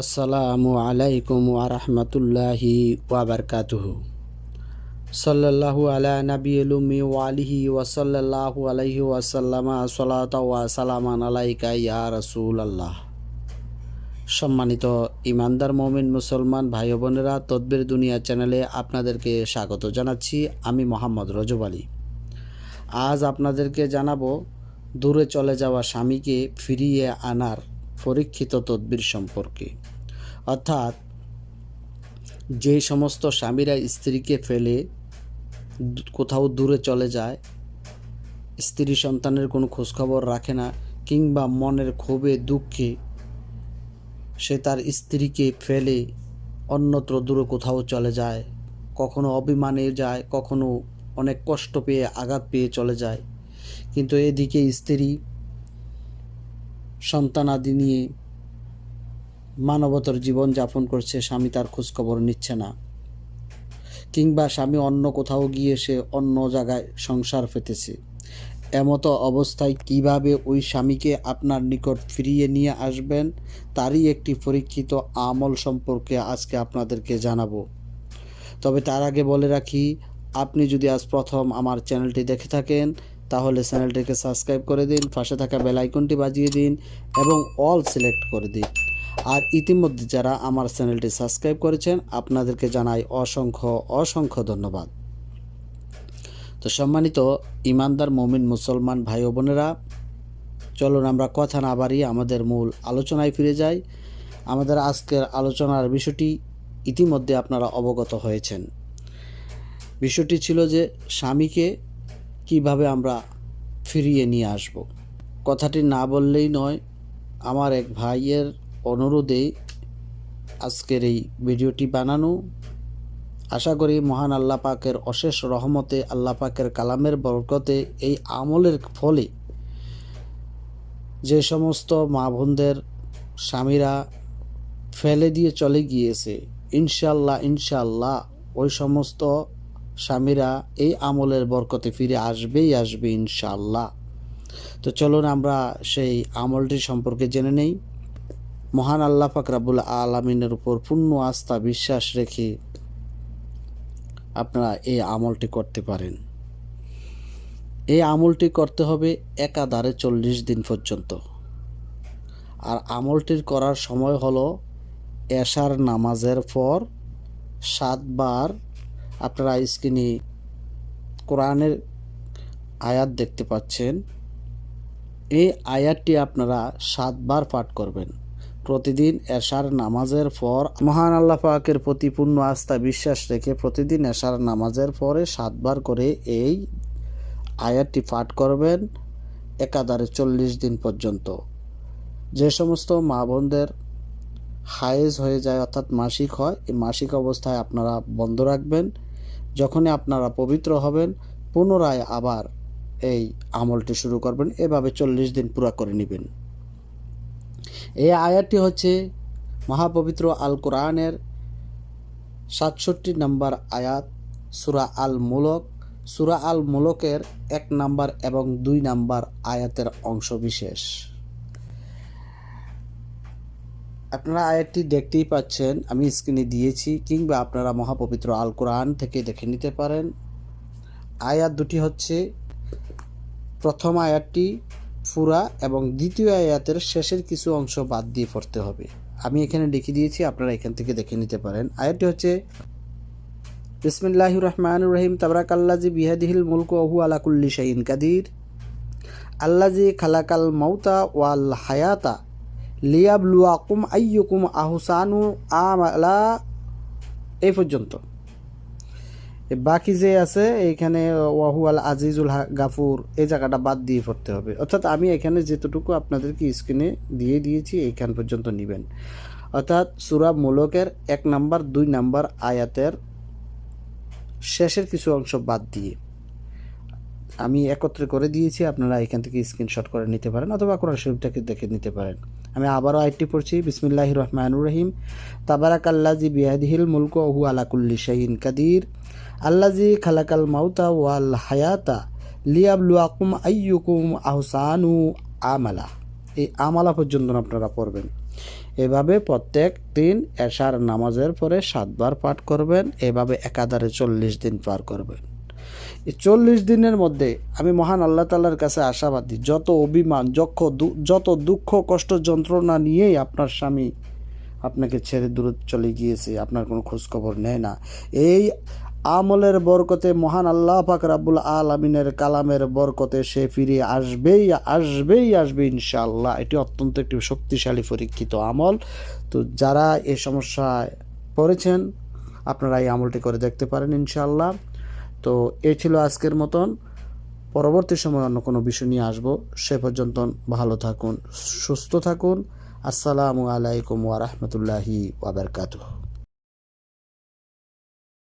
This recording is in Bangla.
আসসালামু আলাইকুম ওয়ারহমতুল্লাহি ওয়াবারকাতুহু সাল্লাল্লাহু আলা নবিয়ুমি ওয়ালিহি ওয়াসাল্লাল্লাহু আলাইহি ওয়াসাল্লামা সলাত ওয়া সালামান আলাইকা ইয়া রাসূল আল্লাহ সম্মানিত ইমানদার মমিন মুসলমান ভাই বোনেরা, তদ্বির দুনিয়া চ্যানেলে আপনাদেরকে স্বাগত জানাচ্ছি। আমি মোহাম্মদ রজব আলী। আজ আপনাদেরকে জানাব, দূরে চলে যাওয়া স্বামীকে ফিরিয়ে আনার পরীক্ষিত তদ্বির সম্পর্কে। অর্থাৎ, যে সমস্ত স্বামীরা স্ত্রীকে ফেলে কোথাও দূরে চলে যায়, স্ত্রী সন্তানের কোনো খোঁজখবর রাখে না কিংবা মনের ক্ষোভে, দুঃখে সে তার স্ত্রীকে ফেলে অন্যত্র দূরে কোথাও চলে যায়, কখনো অভিমানে যায়, কখনো অনেক কষ্ট পেয়ে আঘাত পেয়ে চলে যায়। কিন্তু এদিকে স্ত্রী সন্তানাদি নিয়ে মানবতর জীবন যাপন করছে, স্বামী তার খোঁজখবর নিচ্ছে না। কিংবা স্বামী অন্য কোথাও গিয়ে সে অন্য জায়গায় সংসার পেতেছে। এমতো অবস্থায় কীভাবে ওই স্বামীকে আপনার নিকট ফিরিয়ে নিয়ে আসবেন, তারই একটি পরীক্ষিত আমল সম্পর্কে আজকে আপনাদেরকে জানাব। তবে তার আগে বলে রাখি, আপনি যদি আজ প্রথম আমার চ্যানেলটি দেখে থাকেন তাহলে চ্যানেলটিকে সাবস্ক্রাইব করে দিন, পাশে থাকা বেল আইকনটি বাজিয়ে দিন এবং অল সিলেক্ট করে দিন। আর ইতিমধ্যে যারা আমার চ্যানেলটি সাবস্ক্রাইব করেছেন, আপনাদেরকে জানাই অসংখ্য অসংখ্য ধন্যবাদ। তো সম্মানিত ইমানদার মমিন মুসলমান ভাই বোনেরা, চলুন আমরা কথা না বাড়িয়ে আমাদের মূল আলোচনায় ফিরে যাই। আমাদের আজকের আলোচনার বিষয়টি ইতিমধ্যে আপনারা অবগত হয়েছেন। বিষয়টি ছিল যে স্বামীকে কীভাবে আমরা ফিরিয়ে নিয়ে আসব? কথাটি না বললেই নয়, আমার এক ভাইয়ের অনুরোধে আজকের এই ভিডিওটি বানানো। আশা করি মহান আল্লাহ পাকের অশেষ রহমতে, আল্লাহ পাকের কালামের বরকতে এই আমলের ফলে যে সমস্ত মা বোনদের স্বামীরা ফেলে দিয়ে চলে গিয়েছে ইনশাল্লাহ ইনশাল্লাহ ওই সমস্ত স্বামীরা এই আমলের বরকতে ফিরে আসবেই আসবে ইনশাল্লাহ তো চলুন আমরা সেই আমলটি সম্পর্কে জেনে নেই। মহান আল্লাহ পাক রাবুল আলমিনের উপর পূর্ণ আস্থা, বিশ্বাস রেখে আপনারা এই আমলটি করতে পারেন। এই আমলটি করতে হবে একাধারে চল্লিশ দিন পর্যন্ত। আর আমলটির করার সময় হলো এশার নামাজের পর সাতবার আপনারা স্ক্রিনে কোরআনের আয়াত দেখতে পাচ্ছেন। এই আয়াতটি আপনারা সাতবার পাঠ করবেন। প্রতিদিন এশার নামাজের পর মহান আল্লাহ পাকের প্রতি পূর্ণ আস্থা বিশ্বাস রেখে প্রতিদিন এশার নামাজের পরে সাতবার করে এই আয়াতটি পাঠ করবেন একাধারে চল্লিশ দিন পর্যন্ত। যে সমস্ত মা বোনদের হায়েজ হয়ে যায় অর্থাৎ মাসিক হয়, এই মাসিক অবস্থায় আপনারা বন্ধ রাখবেন। যখনই আপনারা পবিত্র হবেন, পুনরায় আবার এই আমলটি শুরু করবেন। এভাবে চল্লিশ দিন পুরা করে নেবেন। এই আয়াতটি হচ্ছে মহাপবিত্র আল কোরআনের সাতষট্টি নম্বর আয়াত, সুরা আল মুলক সুরা আল মুলকের এক নাম্বার এবং দুই নাম্বার আয়াতের অংশ বিশেষ। আপনারা আয়াতটি দেখতেই পাচ্ছেন, আমি স্ক্রিনে দিয়েছি, কিংবা আপনারা মহাপবিত্র আল কোরআন থেকে দেখে নিতে পারেন। আয়াত দুটি হচ্ছে, প্রথম আয়াতটি ফুরা এবং দ্বিতীয় আয়াতের শেষের কিছু অংশ বাদ দিয়ে পড়তে হবে। আমি এখানে লিখে দিয়েছি, আপনারা এখান থেকে দেখে নিতে পারেন। আয়াতটি হচ্ছে বিসমিল্লাহ রহমান রহিম তাবরাক আল্লাজি বিহাদিহিল মুলক ওহু আলা কুল্লি শাইন কাদির। আল্লাজি খালাকাল মাউতা ওয়াল হায়াতা লিয়াবলুয়াকুম আইয়ুকুম আহসানু আমালা। এই পর্যন্ত। বাকি যে আছে এইখানে ওয়াহু আল আজিজুল গাফুর এই জায়গাটা বাদ দিয়ে পড়তে হবে। অর্থাৎ আমি এখানে যেতটুকু আপনাদেরকে স্ক্রিনে দিয়ে দিয়েছি, এইখান পর্যন্ত নেবেন। অর্থাৎ সুরা মুলকের এক নাম্বার, দুই নাম্বার আয়াতের শেষের কিছু অংশ বাদ দিয়ে। আমি একত্রে করে দিয়েছি, আপনারা এখান থেকে স্ক্রিনশট করে নিতে পারেন, অথবা কোরআন শরীফটাকে দেখে নিতে পারেন। আমি আবারও আইটি পড়ছি বিসমিল্লাহ রহমানুর রহিম। তাবারাক আল্লাজি বিয়াদিহিল মুলক ওহু আলাকুল্লি শাহিন কাদির। আল্লাজি খালাকাল মাউতা ওয়াল হায়াতা লিয়াবলুয়াকুম আইয়ুকুম আহসানু আমালা। এই আমালা পর্যন্ত আপনারা পড়বেন। এভাবে প্রত্যেক দিন এশার নামাজের পরে সাতবার পাঠ করবেন, এভাবে একাধারে চল্লিশ দিন পার করবেন। এই চল্লিশ দিনের মধ্যে আমি মহান আল্লাহ তাল্লার কাছে আশাবাদী, যত অভিমান, যক্ষ যত দুঃখ, কষ্ট, যন্ত্রণা নিয়েই আপনার স্বামী আপনাকে ছেড়ে দূরে চলে গিয়েছে, আপনার কোনো খোঁজখবর নেয় না। এই আমলের বরকতে মহান আল্লাহ পাক রাব্বুল আলমিনের কালামের বরকতে সে ফিরে আসবেই আসবেই, আসবে ইনশাআল্লাহ। এটি অত্যন্ত একটি শক্তিশালী পরীক্ষিত আমল। তো যারা এ সমস্যায় পড়েছেন, আপনারা এই আমলটি করে দেখতে পারেন ইনশাআল্লাহ। তো এ ছিল আজকের মতন। পরবর্তী সময় অন্য কোনো বিষয় নিয়ে আসব। সে পর্যন্ত ভালো থাকুন, সুস্থ থাকুন। আসসালামু আলাইকুম ওয়া বারাকাতুহু।